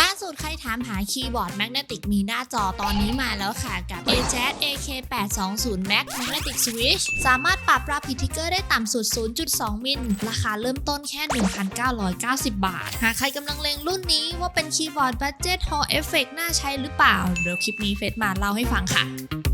ล่าสุดใครถามหาคีย์บอร์ดแมกเนติกมีหน้าจอตอนนี้มาแล้วค่ะกับ AJAZ AK820 Max Magnetic Switch สามารถปรับรับพิทิกเกอร์ได้ต่ำสุด 0.2 มิล ราคาเริ่มต้นแค่ 1,990 บาท หากใครกำลังเลงรุ่นนี้ว่าเป็นคีย์บอร์ดบัจเจ็ตฮอเอฟเฟกหน่าใช้หรือเปล่า เดี๋ยวคลิปนี้เฟซมาเล่าให้ฟังค่ะ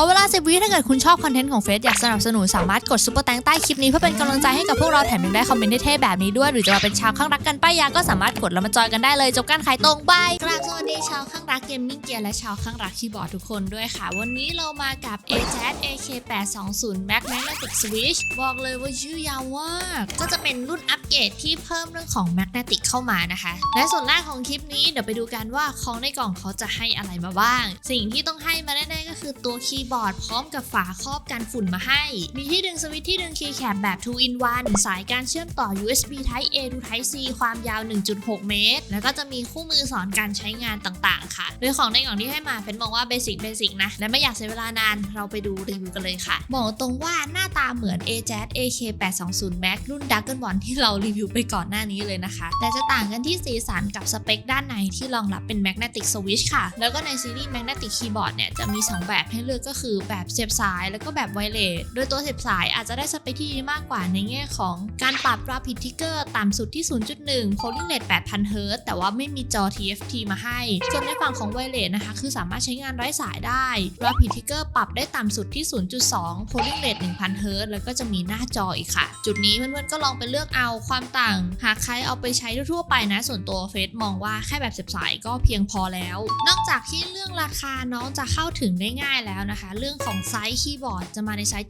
อเวลาสิบวิถ้าเกิดคุณชอบคอนเทนต์ของเฟซอยากสนับสนุนสามารถกดซุปเปอร์แตงใต้คลิปนี้เพื่อเป็นกำลังใจให้กับพวกเราแถมยังได้คอมเมนต์เท่ๆแบบนี้ด้วยหรือจะมาเป็นชาวข้างรักกันป้ายยาก็สามารถกดแล้วมาจอยกันได้เลยจบการขายตรงบายกราบสวัสดีชาวข้างรักเกมมิ่งเกียร์และชาวข้างรักคีย์บอร์ดทุกคนด้วยค่ะ วันนี้เรามากับ AJAZ AK820 Max Magnetic Switch บอกเลยว่าชื่อยาวมากก็จะเป็นรุ่นอัปเกรดที่เพิ่มเรื่องของ Magnetic เข้ามานะคะ และส่วนแรกของคลิปนี้เดี๋ยวไปดูกันว่าของในกล่องเขาจะให้อะไรมาบ้าง สิ่งที่ต้องให้มาแน่ๆก็คือตัวคีย์บอร์ดพร้อมกับฝาครอบกันฝุ่นมาให้ มีที่ดึงสวิตช์ที่ดึงคีย์แคปแบบ 2 in 1 สายการเชื่อมต่อ USB Type A to Type C ความยาว 1.6 เมตร แล้วก็จะมีคู่มือสอนการใช้งานต่างๆ ค่ะ โดยของในกล่องที่ให้มาเป็นบอกว่าเบสิกเบสิกนะ และไม่อยากเสียเวลานาน เราไปดูรีวิวกันเลยค่ะ บอกตรงว่าหน้าตาเหมือน AJAZ AK820 Max รุ่น Dragon Ball ที่เรารีวิวไปก่อนหน้านี้เลยนะคะ แต่จะต่างกันที่สีสันกับสเปคด้านในที่รองรับเป็น Magnetic Switch ค่ะ แล้วก็ในซีรีส์ Magnetic Keyboard เนี่ยจะมี 2 แบบให้เลือกก็คือแบบเสียบสายแล้วก็แบบไวเลสโดยตัวเสียบสายอาจจะได้สเปคที่ดีมากกว่าในแง่ของการปรับ Rapid Trigger ต่ำสุดที่ 0.1 Polling Rate 8,000 Hz แต่ว่าไม่มีจอ TFT มาให้ ส่วนในฝั่งของไวเลสนะคะ คือสามารถใช้งานไร้สายได้ Rapid Trigger ปรับได้ต่ำสุดที่ 0.2 Polling Rate 1,000 Hz แล้วก็จะมีหน้าจออีกค่ะ จุดนี้เพื่อนๆก็ลองไปเลือกเอาความต่างหากใครเอาไปใช้ทั่วไปนะ ส่วนตัวเฟซมองว่าแค่แบบเสียบสายก็เพียงพอแล้ว นอกจากที่เรื่องราคาน้องจะเข้าถึงได้ง่ายแล้วนะคะ เรื่องของไซส์คีย์บอร์ดจะมาในไซส์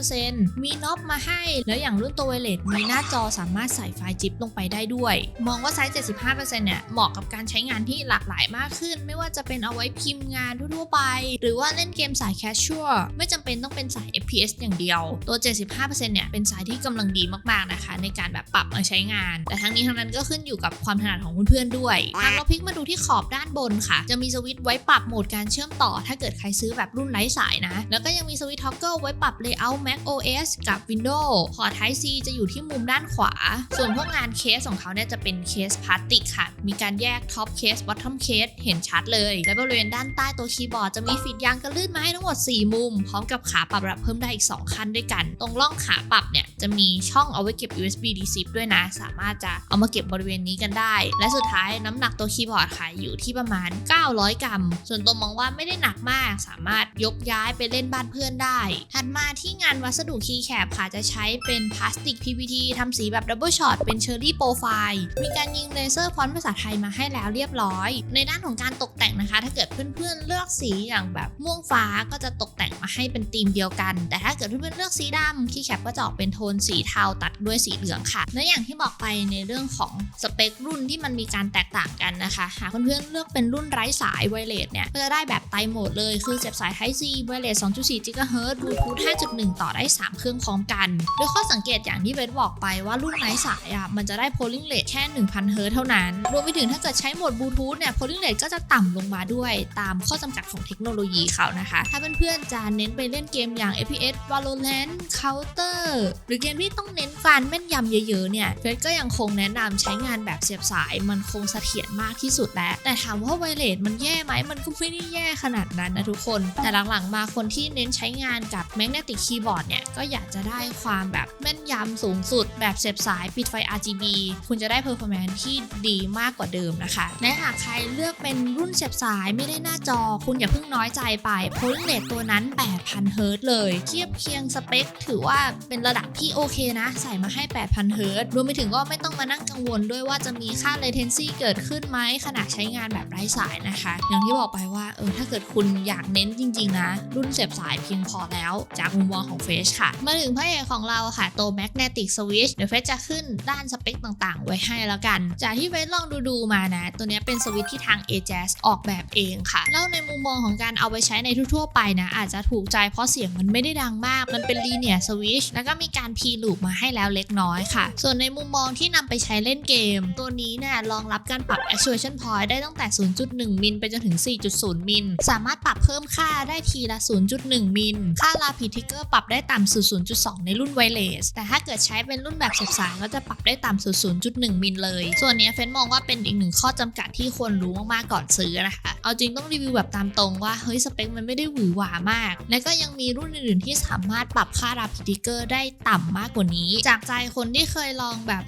75%มีน็อปมาให้ แล้วอย่างรุ่นตัวไวเลสมีหน้าจอสามารถใส่ไฟล์จิ๊บลงไปได้ด้วย มองว่าไซส์ 75%เนี่ยเหมาะกับการใช้งานที่หลากหลายมากขึ้น ไม่ว่าจะเป็นเอาไว้พิมพ์งานทั่วไป หรือว่าเล่นเกมสายแคชชัวไม่จำเป็นต้องเป็นสาย FPS อย่างเดียว ตัว 75%เนี่ยเป็นสายที่กำลังดีมากๆนะคะ ในการแบบปรับมาใช้งาน แต่ทั้งนี้ทั้งนั้นก็ขึ้นอยู่กับความถนัดของเพื่อนๆด้วยหากเราพลิกมาดูที่ขอบด้านบนค่ะ จะมีสวิตช์ไว้ปรับโหมดการเชื่อมต่อ ถ้าเกิดใครซื้อแบบรุ่นไร้สายนะ แล้วก็ยังมีสวิตช์ท็อกเกิลไว้ปรับ Layout Mac OS กับ Windows พอร์ต Type C จะอยู่ที่มุมด้านขวา ส่วนพวกงานเคสของเขาเนี่ยจะเป็นเคสพลาสติกค่ะ มีการแยกท็อปเคสบอททอมเคสเห็นชัดเลย และบริเวณด้านใต้ตัวคีย์บอร์ดจะมีฟีดยางกระลื่นมาให้ทั้งหมด 4 มุม พร้อมกับขาปรับระดับเพิ่มได้อีก 2 ขั้นด้วยกัน ตรงร่องขาปรับเนี่ยจะมีช่องเอาไว้เก็บ USB D10 ด้วยนะ สามารถจะเอามาเก็บบริเวณนี้กันได้ และสุดท้ายน้ำหนักตัวคีย์บอร์ดค่ะอยู่ที่ประมาณ 900 กรัม ส่วนตัวมองว่าไม่ได้หนักมาก สามารถยกย้ายไปเล่นบ้านเพื่อนได้ ถัดมาที่งานวัสดุคีย์แคปค่ะจะใช้เป็นพลาสติก PVT ทำสีแบบดับเบิลช็อตเป็นเชอร์รี่โปรไฟล์มีการยิงเลเซอร์ฟอนต์ภาษาไทยมาให้แล้วเรียบร้อย ในด้านของการตกแต่งนะคะ ถ้าเกิดเพื่อนๆเลือกสีอย่างแบบม่วงฟ้าก็จะตกแต่งมาให้เป็นธีมเดียวกัน แต่ถ้าเกิดเพื่อนๆเลือกสีดำคีย์แคปก็จะออกเป็นโทนสีเทาตัดด้วยสีเหลืองค่ะและอย่างที่บอกไปในเรื่องของสเปครุ่นที่มันมีการแตกต่างกันนะคะ หากเพื่อนๆเลือกเป็นรุ่นไร้สายไวเลสเนี่ยก็จะได้แบบไตโหมดเลยคือเสียบสาย Type C ไวเลส2.4 GHz Bluetooth 5.1 ต่อได้ 3 เครื่องพร้อมกันโดยข้อสังเกตอย่างที่เวทบอกไปว่ารุ่นไร้สายอะมันจะได้ polling rate แค่ 1,000 Hz เท่านั้น รวมไปถึงถ้าเกิดใช้โหมดบลูทูธเนี่ย polling rate ก็จะต่ำลงมาด้วยตามข้อจำกัดของเทคโนโลยีเขานะคะ ถ้าเพื่อนๆจะเน้นไปเล่นเกมอย่าง FPS Valorant Counter หรือเกมที่ต้องเน้นการแม่นยำเยอะๆเนี่ยเฟสก็ยังคงแนะนำใช้งานแบบเสียบสาย มันคงเสถียรมากที่สุดแล้ว แต่ถามว่าไวเลสมันแย่ไหมมันก็ไม่ได้แย่ขนาดนั้นนะทุกคน แต่หลังๆมาคนที่เน้นใช้งานกับ Magnetic Keyboard เนี่ยก็อยากจะได้ความแบบแม่นยำสูงสุด แบบเสียบสายปิดไฟ RGB คุณจะได้ performance ที่ดีมากกว่าเดิมนะคะ และหากใครเลือกเป็นรุ่นเสียบสายไม่ได้หน้าจอ คุณอย่าเพิ่งน้อยใจไป polling rate ตัวนั้น 8,000 Hz เลย เทียบเคียงสเปค ถือว่าเป็นระดับที่โอเคนะ ใส่มาให้ 8,000 Hz รรวมไปถึงก็ไม่ต้องมานั่งกังวลด้วยว่าจะมีค่า latency เกิดขึ้นไหมขณะใช้งานแบบไร้สายนะคะ อย่างที่บอกไปว่าเออถ้าเกิดคุณอยากเน้นจริง ๆ นะ รุ่นเสียบสายเพียงพอแล้วจากมุมมองของเฟสค่ะ มาถึงพระเอกของเราค่ะตัว Magnetic Switch เดี๋ยวเฟสจะขึ้นด้านสเปคต่างๆ ไว้ให้แล้วกัน จากที่เฟสลองดูๆมานะ ตัวนี้เป็นสวิตช์ที่ทาง AJAZ ออกแบบเองค่ะ แล้วในมุมมองของการเอาไปใช้ในทั่วๆไปนะอาจจะถูกใจเพราะเสียงมันไม่ได้ดังมาก มันเป็น linear switch แล้วก็มีการ P loop มาให้แล้วเล็กน้อยค่ะส่วนในมุมมองที่นำไปใช้เล่นเกม ตัวนี้เนี่ยรองรับการปรับ actuation point ได้ตั้งแต่ 0.1 มิลไปจนถึง 4.0 มิล สามารถปรับเพิ่มค่าได้ทีละ 0.1 มิล ค่า rapid trigger ปรับได้ต่ำสุด 0.2 ในรุ่น wireless แต่ถ้าเกิดใช้เป็นรุ่นแบบเสียบสายก็จะปรับได้ต่ำสุด 0.1 มิลเลย ส่วนนี้เฟนมองว่าเป็นอีกหนึ่งข้อจำกัดที่ควรรู้มากๆก่อนซื้อนะคะ เอาจริงต้องรีวิวแบบตามตรงว่าเฮ้ยสเปคมันไม่ได้หวือหวามาก และก็ยังมีรุ่นอื่นๆที่สามารถปรับค่า rapid trigger ได้ต่ำมากกว่านี้ จากใจคนที่เคยลองแบบ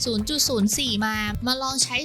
0.04 มา มาลองใช้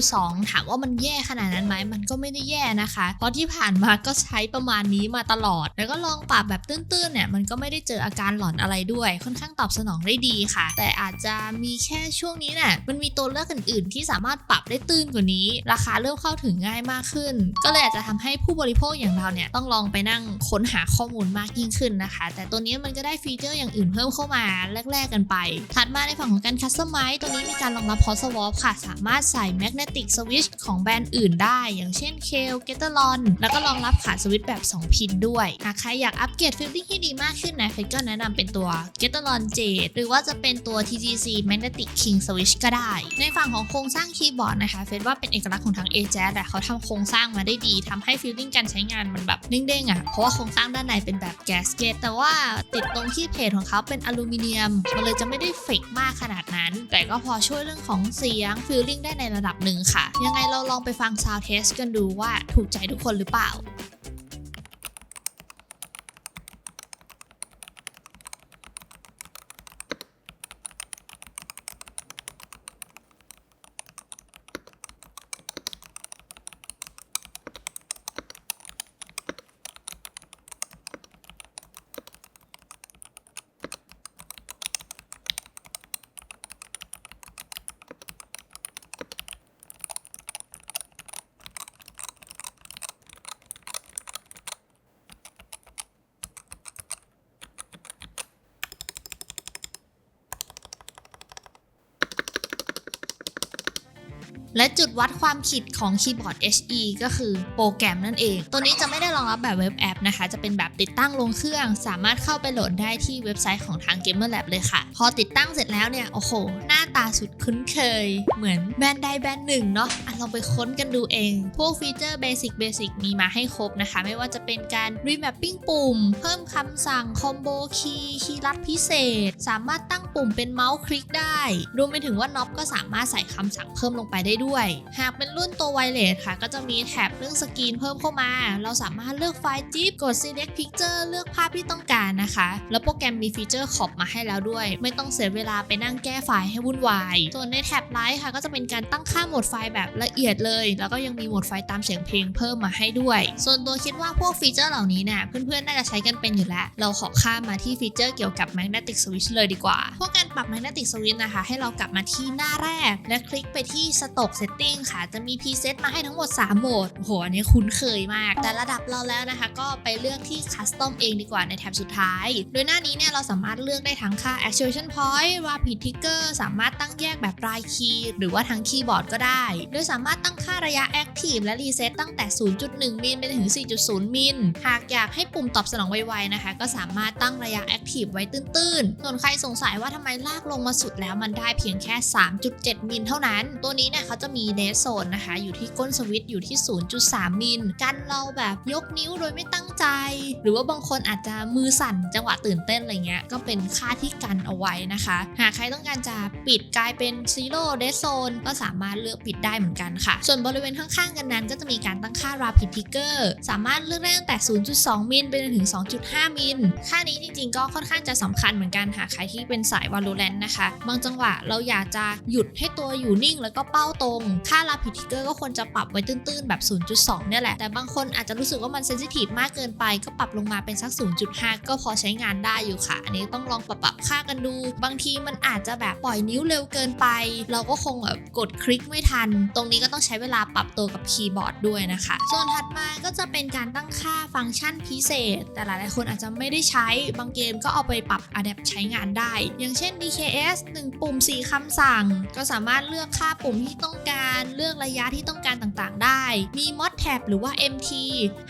0.2 ถามว่ามันแย่ขนาดนั้นไหมมันก็ไม่ได้แย่นะคะ เพราะที่ผ่านมาก็ใช้ประมาณนี้มาตลอด แล้วก็ลองปรับแบบตื้นๆเนี่ยมันก็ไม่ได้เจออาการหลอนอะไรด้วย ค่อนข้างตอบสนองได้ดีค่ะ แต่อาจจะมีแค่ช่วงนี้เนี่ยมันมีตัวเลือกอื่นๆ ที่สามารถปรับได้ตื้นกว่านี้ ราคาเริ่มเข้าถึงง่ายมากขึ้น ก็เลยอาจจะทำให้ผู้บริโภคอย่างเราเนี่ยต้องลองไปนั่งค้นหาข้อมูลมากยิ่งขึ้นนะคะ แต่ตัวนี้มันก็ได้ฟีเจอร์อย่างอื่นเพิ่มเข้ามาแรกๆกันไป ถัดมาในฝั่งของการคัสตอมไมซ์ตัวนี้มีการรองรับ Hot Swap ค่ะ สามารถใส่ Magnetic Switch ของแบรนด์อื่นได้ อย่างเช่น k a l e g e t a l o n แล้วก็รองรับขาสวิตช์แบบ 2 พินด้วย หากใครอยากอัปเกรดฟีลลิ่งให้ดีมากขึ้นนะเฟก็แนะนำเป็นตัว g e t a l o n Jade หรือว่าจะเป็นตัว TGC Magnetic King Switch ก็ได้ ในฝั่งของโครงสร้างคีย์บอร์ดนะคะเฟซว่าเป็นเอกลักษณ์ของทาง a j a z แต่เขาทำโครงสร้างมาได้ดีทำให้ฟีลลิ่งการใช้งานมันแบบเด้งๆอะเพราะว่าโครงสร้างด้านในเป็นแบบแกสเกตแต่ว่าติดตรงที่เพจของเขาเป็นอลูมิเนียมมันเลยจะไม่ได้เฟกมากขนาดนั้นแต่ก็พอช่วยเรื่องของเสียงฟีลลิ่งได้ในระดับหนึ่งค่ะ ยังไงเราลองไปฟังซาวเทสกันดูว่าถูกใจทุกคนหรือเปล่า และจุดวัดความขิดของคีย์บอร์ด HE ก็คือโปรแกรมนั่นเอง ตัวนี้จะไม่ได้รองรับแบบเว็บแอปนะคะ จะเป็นแบบติดตั้งลงเครื่อง สามารถเข้าไปโหลดได้ที่เว็บไซต์ของทาง Gamer Lab เลยค่ะ พอติดตั้งเสร็จแล้วเนี่ย โอ้โห หน้าตาสุดคุ้นเคย เหมือนแบรนด์ใดแบรนด์หนึ่งเนาะอะลองไปค้นกันดูเอง พวกฟีเจอร์เบสิกเบสิกมีมาให้ครบนะคะ ไม่ว่าจะเป็นการ remapping ปุ่ม เพิ่มคำสั่งคอมโบคีย์คีย์ลัดพิเศษ สามารถตั้งปุ่มเป็นเมาส์คลิกได้ รวมไปถึงว่าน็อปก็สามารถใส่คำสั่งเพิ่มลงไปได้ด้วย หากเป็นรุ่นตัวไวเลสค่ะ ก็จะมีแท็บเรื่องสกรีนเพิ่มเข้ามา เราสามารถเลือกไฟล์จิ๊บกด select picture เลือกภาพที่ต้องการนะคะ แล้วโปรแกรมมีฟีเจอร์ขอบมาให้แล้วด้วย ไม่ต้องเสียเวลาไปนั่งแก้ไฟล์ให้วุ่นวาย ส่วนในแท็บไลท์ค่ะ ก็จะเป็นการตั้งค่าโหมดไฟล์แบบละเอียดเลย แล้วก็ยังมีโหมดไฟล์ตามเสียงเพลงเพิ่มมาให้ด้วย ส่วนตัวคิดว่าพวกฟีเจอร์เหล่านี้เนี่ยเพื่อนๆน่าจะใช้กันเป็นอยู่แล้ว เราขอข้ามมาที่ฟีเจอร์เกี่ยวกับ magnetic switch เลยดีกว่า พวกการปรับ magnetic switch นะคะ ให้เรากลับมาที่หน้าแรก และคลิกไปที่ stock setting ค่ะ จะมี preset มาให้ทั้งหมด 3 โหมดโอ้โห อันนี้คุ้นเคยมาก แต่ระดับเราแล้วนะคะ ก็ไปเลือกที่ custom เองดีกว่าในแท็บสุดท้าย โดยหน้านี้เนี่ยเราสามารถเลือกได้ทั้งค่า actuation point rapid trigger สามารถตั้งแยกแบบรายคีย์หรือว่าทั้งคีย์บอร์ดก็ได้ โดยสามารถตั้งค่าระยะ active และ reset ตั้งแต่ 0.1 มิลไปถึง 4.0 มิล หากอยากให้ปุ่มตอบสนองไวๆนะคะ ก็สามารถตั้งระยะ active ไว้ตื้นๆ ส่วนใครสงสัยว่าทำไมลากลงมาสุดแล้วมันได้เพียงแค่ 3.7 มิลเท่านั้น ตัวนี้เนี่ยเขาจะมี dead zone นะคะ อยู่ที่ก้นสวิตช์อยู่ที่ 0.3 มิล กันเราแบบยกนิ้วโดยไม่ตั้งใจ หรือว่าบางคนอาจจะมือสั่นจังหวะตื่นเต้นอะไรเงี้ย ก็เป็นค่าที่กันเอาไว้นะคะ หากใครต้องการจะปิดกลายเป็น zero dead zone ก็สามารถเลือกปิดได้เหมือนกันค่ะ ส่วนบริเวณข้างๆกันนั้นก็จะมีการตั้งค่า rapid trigger สามารถเลือกได้ตั้งแต่ 0.2 มิลไปจนถึง 2.5 มิล ค่านี้จริงๆ ก็ค่อนข้างจะสำคัญเหมือนกันหากใครที่เป็นสาย Valorant นะคะ บางจังหวะเราอยากจะหยุดให้ตัวอยู่นิ่ง แล้วก็เป้าตรงค่า rapid trigger ก็ควรจะปรับไว้ตื้นๆ แบบ 0.2 เนี่ยแหละ แต่บางคนอาจจะรู้สึกว่ามันเซนซิทีฟมากเกินไป ก็ปรับลงมาเป็นสัก 0.5 ก็พอใช้งานได้อยู่ค่ะ อันนี้ต้องลองปรับปรับค่ากันดู บางทีมันอาจจะแบบปล่อยนิ้วเร็วเกินไป เราก็คงแบบกดคลิกไม่ทัน ตรงนี้ก็ต้องใช้เวลาปรับตัวกับคีย์บอร์ดด้วยนะคะ ส่วนถัดมาก็จะเป็นการตั้งค่าฟังก์ชันพิเศษ แต่หลายๆคนอาจจะไม่ได้ใช้ บางเกมก็เอาไปปรับ adapt ใช้งานได้ อย่างเช่น DKS 1 ปุ่ม 4คำสั่ง ก็สามารถเลือกค่าปุ่มที่ต้องการเลือกระยะที่ต้องการต่างๆ ได้ มี mod tab หรือว่า MT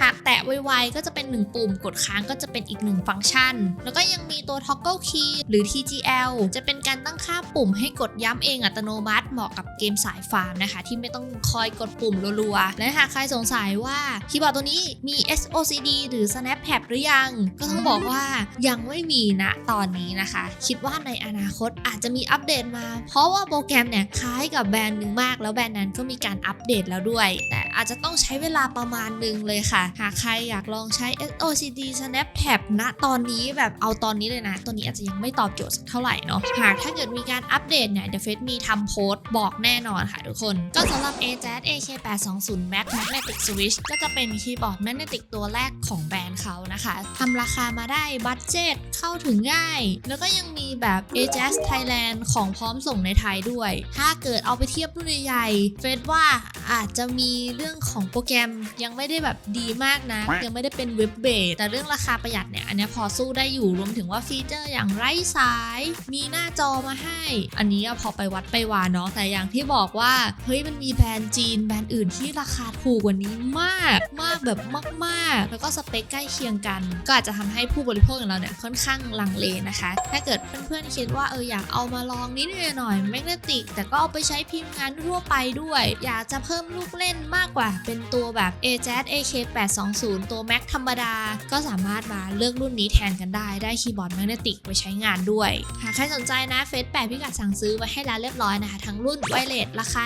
หากแตะไวๆ ก็จะเป็น 1 ปุ่ม กดค้างก็จะเป็นอีก 1 ฟังก์ชัน แล้วก็ยังมีตัว toggle key หรือ TGL จะเป็นการตั้งค่าปุ่มให้กดย้ำเองอัตโนมัติเหมาะกับเกมสายฟาร์มนะคะ ที่ไม่ต้องคอยกดปุ่มรัวๆ และหากใครสงสัยว่าคีย์บอร์ดตัวนี้มี SOCD หรือ Snap Pad หรือยัง ก็ต้องบอกว่ายังไม่มีนะตอนนี้นะคะ คิดว่าในอนาคตอาจจะมีอัปเดตมา เพราะว่าโปรแกรมเนี่ยคล้ายกับแบรนด์หนึ่งมากแล้วแบรนด์นั้นก็มีการอัปเดตแล้วด้วย แต่อาจจะต้องใช้เวลาประมาณหนึ่งเลยค่ะ หากใครอยากลองใช้ SOCD Snap Tab ณตอนนี้แบบเอาตอนนี้เลยนะ ตัวนี้อาจจะยังไม่ตอบโจทย์สักเท่าไหร่เนาะหากถ้าเกิดมีการอัปเดตเนี่ยเดี๋ยวเฟซมีทำโพสต์บอกแน่นอนค่ะทุกคน ก็สำหรับ AJAZ AK820 Max Magnetic Switch ก็จะเป็นคีย์บอร์ด Magnetic ตัวแรกของแบรนด์เขานะคะทำราคามาได้บัตเจ็ตเข้าถึงง่าย แล้วก็ยังมีแบบ AJAZ Thailand ของพร้อมส่งในไทยด้วย ถ้าเกิดเอาไปเทียบรุ่นใหญ่ๆเฟซว่า อาจจะมีเรื่องของโปรแกรมยังไม่ได้แบบดีมากนะ ยังไม่ได้เป็นเว็บเบสแต่เรื่องราคาประหยัดเนี่ยอันเนี้ยพอสู้ได้อยู่รวมถึงว่าฟีเจอร์อย่างไร้สาย มีหน้าจอมาให้ อันนี้อะพอไปวัดไปวาเนาะแต่อย่างที่บอกว่าเฮ้ยมันมีแบรนด์จีนแบรนด์อื่นที่ราคาถูกกว่านี้มากมากแบบมากๆ แล้วก็สเปคใกล้เคียงกัน ก็อาจจะทำให้ผู้บริโภคอย่างเราเนี่ยค่อนข้างลังเลนะคะ ถ้าเกิดเพื่อนๆคิดว่าเอออยากเอามาลองนิดหน่อยแมกเนติกแต่ก็เอาไปใช้พิมพ์งานทั่วไปด้วย อยากจะเพิ่มลูกเล่นมากกว่า เป็นตัวแบบ AJAZ AK820 ตัว Mac ธรรมดา ก็สามารถมาเลือกรุ่นนี้แทนกันได้ ได้คีย์บอร์ดแมกเนติกไปใช้งานด้วย หากใครสนใจนะเฟซแปะพิกัดสั่งซื้อไว้ให้แล้วเรียบร้อยนะคะ ทั้งรุ่นไวเลสราคา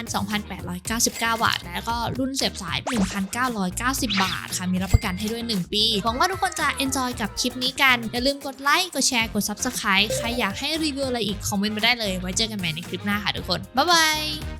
2,899 บาท แล้วก็รุ่นเสียบสาย 1,990 บาทค่ะ มีรับประกันให้ด้วย 1 ปี หวังว่าทุกคนจะ enjoy กับคลิปนี้กัน อย่าลืมกดไลค์ กดแชร์ กด subscribe ใครอยากให้รีวิวอะไรอีกคอมเมนต์มาได้เลย ไว้เจอกันใหม่ในคลิปหน้าค่ะทุกคน บ๊ายบาย